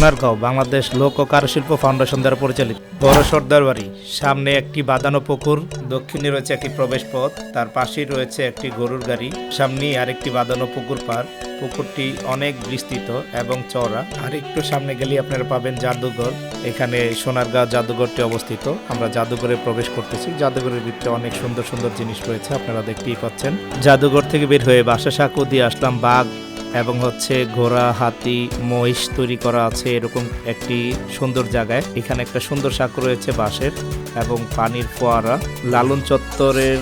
সোনারগাঁও বাংলাদেশ লোক ও কারুশিল্প ফাউন্ডেশন দ্বারা পরিচালিত। বড় সর্দার বাড়ি সামনে একটি বাঁধানো পুকুর, দক্ষিণে রয়েছে একটি প্রবেশ পথ তার পাশেই রয়েছে একটি গরুর গাড়ি, সামনেই আরেকটি বাঁধানো পুকুর পার। পুকুরটি অনেক বিস্তৃত এবং চওড়া। আর একটু সামনে গেলেই আপনারা পাবেন জাদুঘর। এখানে সোনারগাঁও জাদুঘরটি অবস্থিত। আমরা জাদুঘরে প্রবেশ করতেছি। জাদুঘরের ভিতরে অনেক সুন্দর সুন্দর জিনিস রয়েছে, আপনারা দেখতেই পাচ্ছেন। জাদুঘর থেকে বের হয়ে বাসা সাঁকু দিয়ে আসলাম বাঘ এবং হচ্ছে ঘোড়া, হাতি, মহিষ তৈরি করা আছে এরকম একটি সুন্দর জায়গায়। এখানে একটা সুন্দর শাক রয়েছে বাঁশের। এবং পানির ফোয়ারা। লালন চত্বরের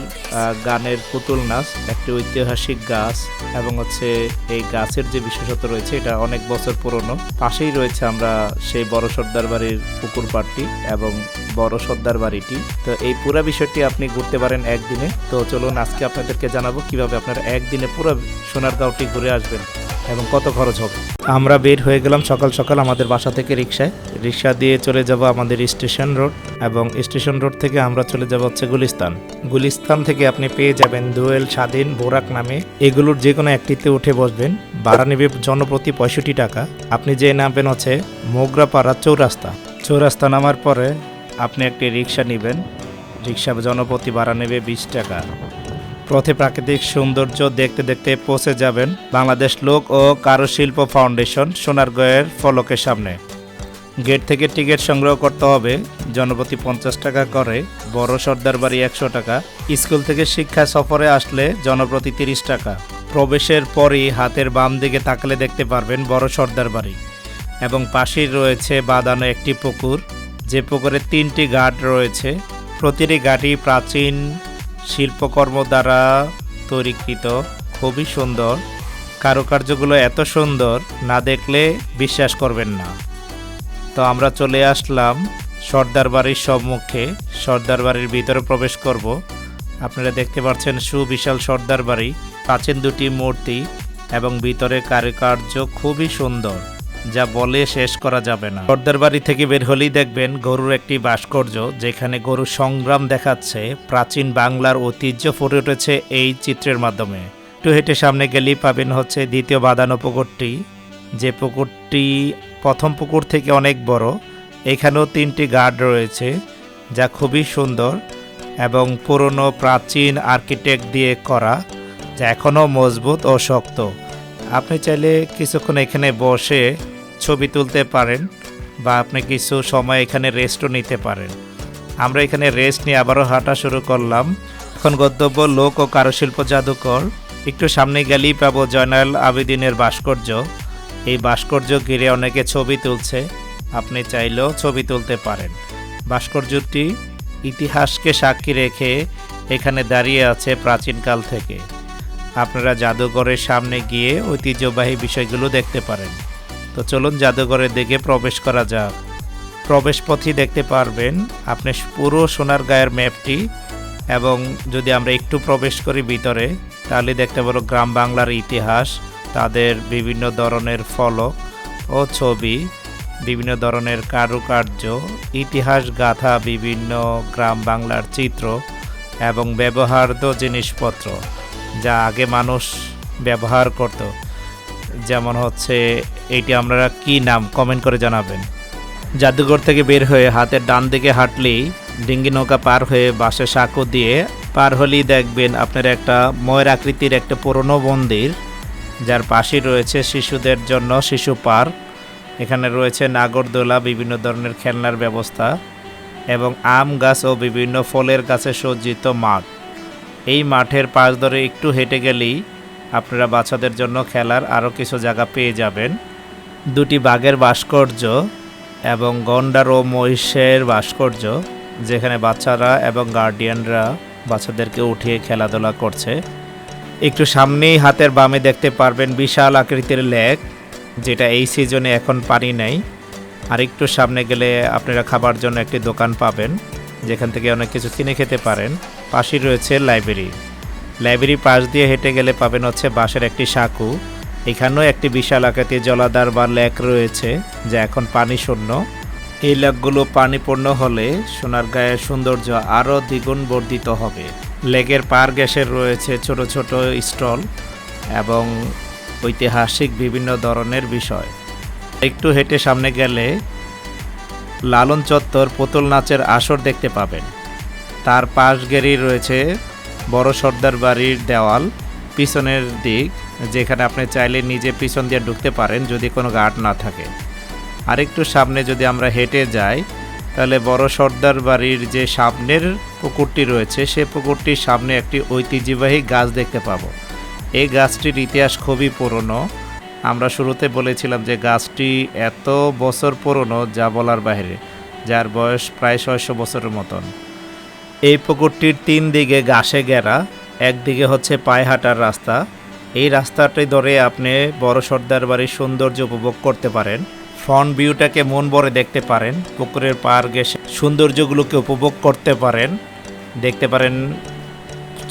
গানের পুতুল নাচ, একটি ঐতিহাসিক গাছ এবং হচ্ছে এই গাছের যে বিশেষত্ব রয়েছে, এটা অনেক বছর পুরনো। পাশেই রয়েছে আমরা সেই বড় সর্দার বাড়ির পুকুর পাড়টি এবং বড় সর্দার বাড়িটি। তো এই পুরো বিষয়টি আপনি ঘুরতে পারেন একদিনে। তো চলুন আজকে আপনাদেরকে জানাব কীভাবে আপনারা একদিনে পুরো সোনারগাঁওটি ঘুরে আসবেন। এবং কত খরচ হবে? আমরা বের হয়ে গেলাম সকাল সকাল আমাদের বাসা থেকে রিক্সায়। রিক্সা দিয়ে চলে যাব আমাদের স্টেশন রোড এবং স্টেশন রোড থেকে আমরা চলে যাব হচ্ছে গুলিস্তান। গুলিস্তান থেকে আপনি পেয়ে যাবেন দোয়েল স্বাধীন বোরাক নামে। এগুলোর যে কোনো একটিতে উঠে বসবেন। ভাড়া নেবে জনপ্রতি পঁয়ষট্টি টাকা। আপনি যে নামবেন হচ্ছে মোগরাপাড়া চৌরাস্তা। চৌরাস্তা নামার পরে আপনি একটি রিক্সা নেবেন। রিক্সা জনপ্রতি ভাড়া নেবে বিশ টাকা। পথে প্রাকৃতিক সৌন্দর্য দেখতে দেখতে পৌঁছে যাবেন বাংলাদেশ লোক ও কারুশিল্প ফাউন্ডেশন সোনারগড়ের ফলকের সামনে। গেট থেকে টিকিট সংগ্রহ করতে হবে, জনপ্রতি পঞ্চাশ টাকা করে, বড় সর্দার বাড়ি একশো টাকা, স্কুল থেকে শিক্ষা সফরে আসলে জনপ্রতি তিরিশ টাকা। প্রবেশের পরই হাতের বাম দিকে তাকালে দেখতে পারবেন বড় সর্দার বাড়ি। এবং পাশেই রয়েছে বাঁধানো একটি পুকুর, যে পুকুরে তিনটি ঘাট রয়েছে। প্রতিটি ঘাটই প্রাচীন শিল্পকর্ম দ্বারা তৈরিকৃত, খুবই সুন্দর। কারুকার্যগুলো এত সুন্দর, না দেখলে বিশ্বাস করবেন না। তো আমরা চলে আসলাম সর্দার বাড়ির সম্মুখে। সর্দার বাড়ির ভিতরে প্রবেশ করব। আপনারা দেখতে পাচ্ছেন সুবিশাল সর্দার বাড়ি। প্রাচীন দুটি মূর্তি এবং ভিতরে কারুকার্য খুবই সুন্দর। যা বলে শেষ করা যাবে না। সর্দার বাড়ি থেকে বের হলেই দেখবেন গরুর একটি ভাস্কর্য, যেখানে গরু সংগ্রাম দেখাচ্ছে প্রাচীন বাংলার ঐতিহ্য ফুটে উঠেছে এই চিত্রের মাধ্যমে। একটু হেঁটে সামনে গেলেই পাবেন হচ্ছে দ্বিতীয় বাঁধানো পুকুরটি, যে পুকুরটি প্রথম পুকুর থেকে অনেক বড়। এখানেও তিনটি গার্ড রয়েছে, যা খুবই সুন্দর এবং পুরনো প্রাচীন আর্কিটেক্ট দিয়ে করা, যা এখনও মজবুত ও শক্ত। আপনি চাইলে কিছুক্ষণ এখানে বসে ছবি তুলতে পারেন বা আপনি কিছু সময় এখানে রেস্টও নিতে পারেন। আমরা এখানে রেস্ট নিয়ে আবারও হাঁটা শুরু করলাম। এখন গন্তব্য লোক ও কারুশিল্প জাদুকর একটু সামনে গেলেই পাবো জয়নাল আবেদিনের ভাস্কর্য। এই ভাস্কর্য ঘিরে অনেকে ছবি তুলছে। আপনি চাইলেও ছবি তুলতে পারেন। ভাস্কর্যটি ইতিহাসকে সাক্ষী রেখে এখানে দাঁড়িয়ে আছে প্রাচীনকাল থেকে। আপনারা জাদুঘরের সামনে গিয়ে ঐতিহ্যবাহী বিষয়গুলো দেখতে পারেন। তো চলুন জাদুঘরের দিকে প্রবেশ করা যাক। প্রবেশ পথই দেখতে পারবেন আপনি পুরো সোনার গায়ের ম্যাপটি এবং যদি আমরা একটু প্রবেশ করি ভিতরে, তাহলে দেখতে পারো গ্রাম বাংলার ইতিহাস, তাদের বিভিন্ন ধরনের ফলক ও ছবি, বিভিন্ন ধরনের কারুকার্য, ইতিহাস গাথা বিভিন্ন গ্রাম বাংলার চিত্র এবং ব্যবহার্য জিনিসপত্র। যা আগে মানুষ ব্যবহার করত। যেমন হচ্ছে এইটি আপনারা কি নাম কমেন্ট করে জানাবেন। জাদুঘর থেকে বের হয়ে হাতের ডান দিকে হাঁটলেই ডিঙ্গি নৌকা পার হয়ে বাসে সাঁকো দিয়ে পার হলেই দেখবেন আপনার একটা ময়ের আকৃতির একটা পুরনো মন্দির, যার পাশেই রয়েছে শিশুদের জন্য শিশু পার্ক। এখানে রয়েছে নাগরদোলা, বিভিন্ন ধরনের খেলনার ব্যবস্থা এবং আম গাছ ও বিভিন্ন ফলের গাছে সজ্জিত মাঠ। এই মাঠের পাশ ধরে একটু হেঁটে গেলেই আপনারা বাচ্চাদের জন্য খেলার আরও কিছু জায়গা পেয়ে যাবেন। দুটি বাঘের ভাস্কর্য এবং গন্ডার ও মহিষের ভাস্কর্য, যেখানে বাচ্চারা এবং গার্ডিয়ানরা বাচ্চাদেরকে উঠিয়ে খেলাধুলা করছে। একটু সামনেই হাতের বামে দেখতে পারবেন বিশাল আকৃতির লেক, যেটা এই সিজনে এখন পানি নেই। আর একটু সামনে গেলে আপনারা খাবার জন্য একটি দোকান পাবেন, যেখান থেকে অনেক কিছু কিনে খেতে পারেন। পাশেই রয়েছে লাইব্রেরি। লাইব্রেরি পাশ দিয়ে হেঁটে গেলে পাবেন হচ্ছে বাঁশের একটি সাঁকু। এখানেও একটি বিশাল আকৃতির জলাধার বা লেক রয়েছে, যা এখন পানি শূন্য। এই লেকগুলো পানিপূর্ণ হলে সোনারগাঁয়ের সৌন্দর্য আরও দ্বিগুণ বর্ধিত হবে। লেকের পার গ্যাসের রয়েছে ছোট ছোট স্টল এবং ঐতিহাসিক বিভিন্ন ধরনের বিষয়। একটু হেঁটে সামনে গেলে লালন চত্বর, পুতুল নাচের আসর দেখতে পাবেন। তার পাশ গেরেই রয়েছে বড় সর্দার বাড়ির দেওয়াল, পিছনের দিক, যেখানে আপনি চাইলে নিজে পিছন দিয়ে ঢুকতে পারেন যদি কোনো গার্ড না থাকে। আরেকটু সামনে যদি আমরা হেঁটে যাই, তাহলে বড় সর্দার বাড়ির যে সামনের পুকুরটি রয়েছে, সে পুকুরটির সামনে একটি ঐতিহ্যবাহী গাছ দেখতে পাবো। এই গাছটির ইতিহাস খুবই পুরনো। আমরা শুরুতে বলেছিলাম যে গাছটি এত বছর পুরনো যা বলার বাইরে, যার বয়স প্রায় ছয়শো বছরের মতন। এই পুকুরটির তিন দিকে ঘাসে ঘেরা, একদিকে হচ্ছে পায়ে হাঁটার রাস্তা। এই রাস্তাটি ধরে আপনি বড় সর্দার বাড়ির সৌন্দর্য উপভোগ করতে পারেন। ফ্রন্ট ভিউটাকে মন ভরে দেখতে পারেন, পুকুরের পার গেছে সৌন্দর্যগুলোকে উপভোগ করতে পারেন। দেখতে পারেন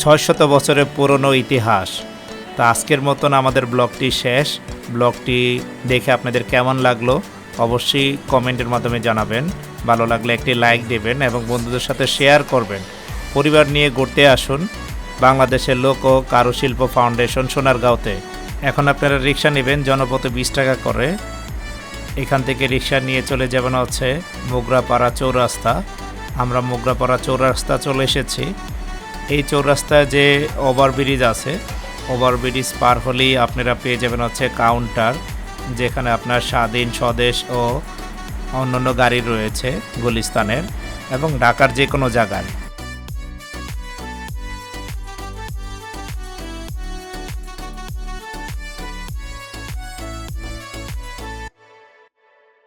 ছয় শত বছরের পুরনো ইতিহাস। তো আজকের মতন আমাদের ব্লগটি শেষ। ব্লগটি দেখে আপনাদের কেমন লাগল, অবশ্যই কমেন্টের মাধ্যমে জানাবেন। ভালো লাগলে একটি লাইক দেবেন এবং বন্ধুদের সাথে শেয়ার করবেন। পরিবার নিয়ে ঘুরতে আসুন বাংলাদেশের লোক ও কারুশিল্প ফাউন্ডেশন সোনারগাঁওতে। এখন আপনারা রিক্সা নেবেন, জনপথে বিশ টাকা করে। এখান থেকে রিক্সা নিয়ে চলে যাবেন হচ্ছে মোগরাপাড়া চৌরাস্তা। আমরা মোগরাপাড়া চৌরাস্তা চলে এসেছি। এই চৌরাস্তায় যে ওভারব্রিজ আছে, ওভারব্রিজ পার হলেই আপনারা পেয়ে যাবেন হচ্ছে কাউন্টার, যেখানে আপনার স্বাধীন স্বদেশ ও অন্যান্য গাড়ি রয়েছে গুলিস্তানের এবং ঢাকার যে কোনো জায়গায়।